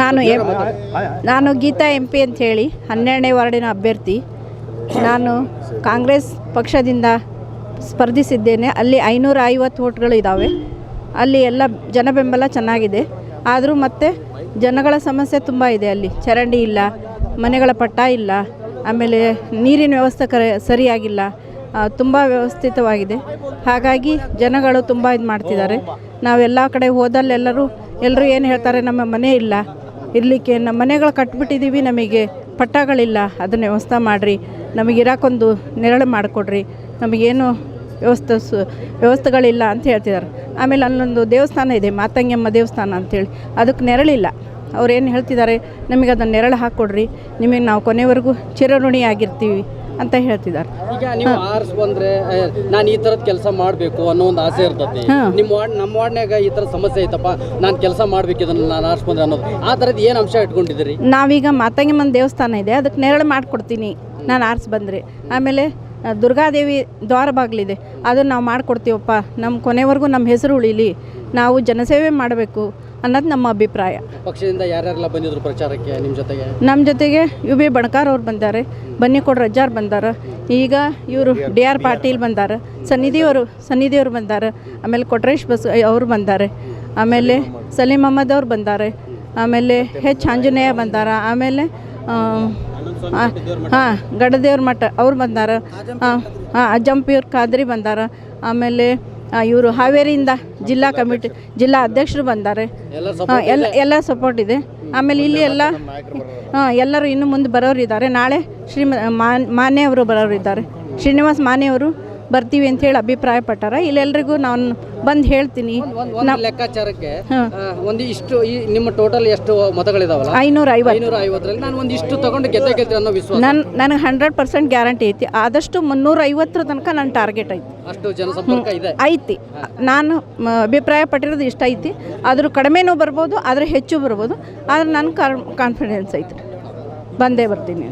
ನಾನು ನಾನು Geetha M P ಅಂತ ಹೇಳಿ ಹನ್ನೆರಡನೇ ವಾರ್ಡಿನ ಅಭ್ಯರ್ಥಿ. ನಾನು ಕಾಂಗ್ರೆಸ್ ಪಕ್ಷದಿಂದ ಸ್ಪರ್ಧಿಸಿದ್ದೇನೆ. ಅಲ್ಲಿ ಐನೂರ ಐವತ್ತು ಓಟ್ಗಳು ಇದ್ದಾವೆ ಅಲ್ಲಿ ಎಲ್ಲ ಜನ ಬೆಂಬಲ ಚೆನ್ನಾಗಿದೆ. ಆದರೂ ಮತ್ತೆ ಜನಗಳ ಸಮಸ್ಯೆ ತುಂಬ ಇದೆ ಅಲ್ಲಿ. ಚರಂಡಿ ಇಲ್ಲ, ಮನೆಗಳ ಪಟ್ಟ ಇಲ್ಲ, ಆಮೇಲೆ ನೀರಿನ ವ್ಯವಸ್ಥೆ ಕರೆ ಸರಿಯಾಗಿಲ್ಲ ತುಂಬ ವ್ಯವಸ್ಥಿತವಾಗಿದೆ. ಹಾಗಾಗಿ ಜನಗಳು ತುಂಬ ಇದು ಮಾಡ್ತಿದ್ದಾರೆ. ನಾವೆಲ್ಲ ಕಡೆ ಹೋದಲ್ಲೆಲ್ಲರೂ ಎಲ್ಲರೂ ಏನು ಹೇಳ್ತಾರೆ, ನಮ್ಮ ಮನೆ ಇಲ್ಲ. ಇರಲಿಕ್ಕೆ ನಮ್ಮ ಮನೆಗಳು ಕಟ್ಬಿಟ್ಟಿದ್ದೀವಿ ನಮಗೆ ಪಟ್ಟಗಳಿಲ್ಲ. ಅದನ್ನು ವ್ಯವಸ್ಥೆ ಮಾಡಿರಿ. ನಮಗೆ ನೆರಳು ಮಾಡಿಕೊಡ್ರಿ. ನಮಗೇನು ವ್ಯವಸ್ಥೆ ಸು, ವ್ಯವಸ್ಥೆಗಳಿಲ್ಲ ಅಂತ ಹೇಳ್ತಿದ್ದಾರೆ ಆಮೇಲೆ ಅಲ್ಲೊಂದು ದೇವಸ್ಥಾನ ಇದೆ, ಮಾತಂಗಮ್ಮ ದೇವಸ್ಥಾನ ಅಂತೇಳಿ. ಅದಕ್ಕೆ ನೆರಳಿಲ್ಲ. ಅವ್ರು ಏನು ಹೇಳ್ತಿದ್ದಾರೆ ನಮಗೆ ಅದನ್ನು ನೆರಳು ಹಾಕ್ಕೊಡ್ರಿ ನಿಮಗೆ ನಾವು ಕೊನೆವರೆಗೂ ಚಿರಋಣಿ ಆಗಿರ್ತೀವಿ ಅಂತ ಹೇಳ್ತಿದ್ದಾರೆ. ಈಗ ನೀವು ಆರ್ಸ್ ಬಂದ್ರೆ ನಾನು ಈ ತರದ ಕೆಲಸ ಮಾಡಬೇಕು ಅನ್ನೋ ಒಂದು ಆಸೆ ಇರ್ತದೆ ನಿಮ್ಮ ವಾರ್ಡ್ ನಮ್ಮ ವಾರ್ಡ್ನಾಗ ಈ ತರ ಸಮಸ್ಯೆ ಐತಪ್ಪ ನಾನು ಕೆಲಸ ಮಾಡಬೇಕು ಇದನ್ನು ನಾನು ಆರ್ಸ್ ಬಂದ್ರೆ ಅನ್ನೋದು. ಆ ಥರದ್ದು ಏನು ಅಂಶ ಇಟ್ಕೊಂಡಿದ್ದೀರಿ? ನಾವೀಗ ಮಾತಂಗಮ್ಮನ ದೇವಸ್ಥಾನ ಇದೆ ಅದಕ್ಕೆ ನೆರಳು ಮಾಡಿಕೊಡ್ತೀನಿ. ನಾನು ಆರ್ಸ್ ಬಂದರೆ. ಆಮೇಲೆ ದುರ್ಗಾದೇವಿ ದ್ವಾರ ಬಾಗಿಲಿದೆ. ಅದನ್ನು ನಾವು ಮಾಡಿಕೊಡ್ತೀವಪ್ಪ. ನಮ್ಮ ಕೊನೆವರೆಗೂ ನಮ್ಮ ಹೆಸರು ಉಳಿಲಿ. ನಾವು ಜನಸೇವೆ ಮಾಡಬೇಕು ಅನ್ನೋದು ನಮ್ಮ ಅಭಿಪ್ರಾಯ. ಪಕ್ಷದಿಂದ ಯಾರ್ಯಾರೆಲ್ಲ ಬಂದಿದ್ರು ಪ್ರಚಾರಕ್ಕೆ ನಿಮ್ಮ ಜೊತೆಗೆ? ನಮ್ಮ ಜೊತೆಗೆ ಯು ಬಿ ಬಣಕಾರ್ ಅವ್ರು ಬಂದಾರೆ ಬನ್ನಿಕೋಡ್ ರಜ್ಜಾರ್ ಬಂದಾರ ಈಗ ಇವರು ಡಿ ಆರ್ ಪಾಟೀಲ್ ಬಂದಾರ ಸನ್ನಿಧಿಯವರು ಸನ್ನಿಧಿಯವರು ಬಂದಾರ ಆಮೇಲೆ ಕೊಟ್ರೇಶ್ ಬಸ್ ಅವರು ಬಂದಾರೆ ಆಮೇಲೆ ಸಲೀಂ ಅಹಮದ್ ಅವ್ರು ಬಂದಾರೆ ಆಮೇಲೆ ಹೆಚ್ ಆಂಜನೇಯ ಬಂದಾರ ಆಮೇಲೆ ಹಾಂ ಗಡದೇವ್ರ ಮಠ. ಅವ್ರು ಬಂದಾರ. ಹಾಂ ಹಾಂ ಅಜ್ಜಂಪಿಯವ್ರ ಖಾದ್ರಿ ಬಂದಾರ. ಆಮೇಲೆ ಇವರು ಹಾವೇರಿಯಿಂದ ಜಿಲ್ಲಾ ಕಮಿಟಿ ಜಿಲ್ಲಾ ಅಧ್ಯಕ್ಷರು ಬಂದಾರೆ. ಎಲ್ಲ ಹಾಂ ಎಲ್ಲ ಎಲ್ಲ ಸಪೋರ್ಟ್ ಇದೆ. ಆಮೇಲೆ ಇಲ್ಲಿ ಎಲ್ಲ ಹಾಂ ಎಲ್ಲರೂ ಇನ್ನು ಮುಂದೆ ಬರೋರು ಇದ್ದಾರೆ. ನಾಳೆ ಶ್ರೀ ಮಾನ್ ಮಾನ್ಯ ಅವರು ಬರೋರು ಇದ್ದಾರೆ. ಶ್ರೀನಿವಾಸ್ ಮಾನ್ಯ ಅವರು ಬರ್ತೀವಿ ಅಂತ ಹೇಳಿ ಅಭಿಪ್ರಾಯ ಪಟ್ಟಾರ ಇಲ್ಲೆಲ್ರಿಗೂ ನಾನು ಬಂದು ಹೇಳ್ತೀನಿ. ಲೆಕ್ಕಾಚಾರಕ್ಕೆ. ಒಂದು ಇಷ್ಟು ನಿಮ್ಮ ಟೋಟಲ್ ಎಷ್ಟು ಮತಗಳಿದಾವಲ್ಲ? ಐನೂರ ಐವತ್ತು ಐವತ್ತರಲ್ಲಿ ನಾನು ಒಂದು ಇಷ್ಟು ತಗೊಂಡು ಗೆದ್ದೆ ಅನ್ನೋ ವಿಶ್ವಾಸ. ನನ್ನ ನನಗೆ ಹಂಡ್ರೆಡ್ ಪರ್ಸೆಂಟ್ ಗ್ಯಾರಂಟಿ ಐತಿ. ಆದಷ್ಟು ಮುನ್ನೂರ ಐವತ್ತರ ತನಕ ನನ್ನ ಟಾರ್ಗೆಟ್ ಐತಿ. ಅಷ್ಟು ಜನಸಂಪರ್ಕ ಇದೆ. ಐತಿ. ನಾನು ಅಭಿಪ್ರಾಯ ಪಟ್ಟಿರೋದು ಇಷ್ಟ ಐತಿ. ಆದರೂ ಕಡಿಮೆನೂ ಬರ್ಬೋದು ಆದರೆ ಹೆಚ್ಚು ಬರ್ಬೋದು. ಆದ್ರೆ ನನ್ನ ಕಾನ್ಫಿಡೆನ್ಸ್ ಐತಿ ಬಂದೇ ಬರ್ತೀನಿ.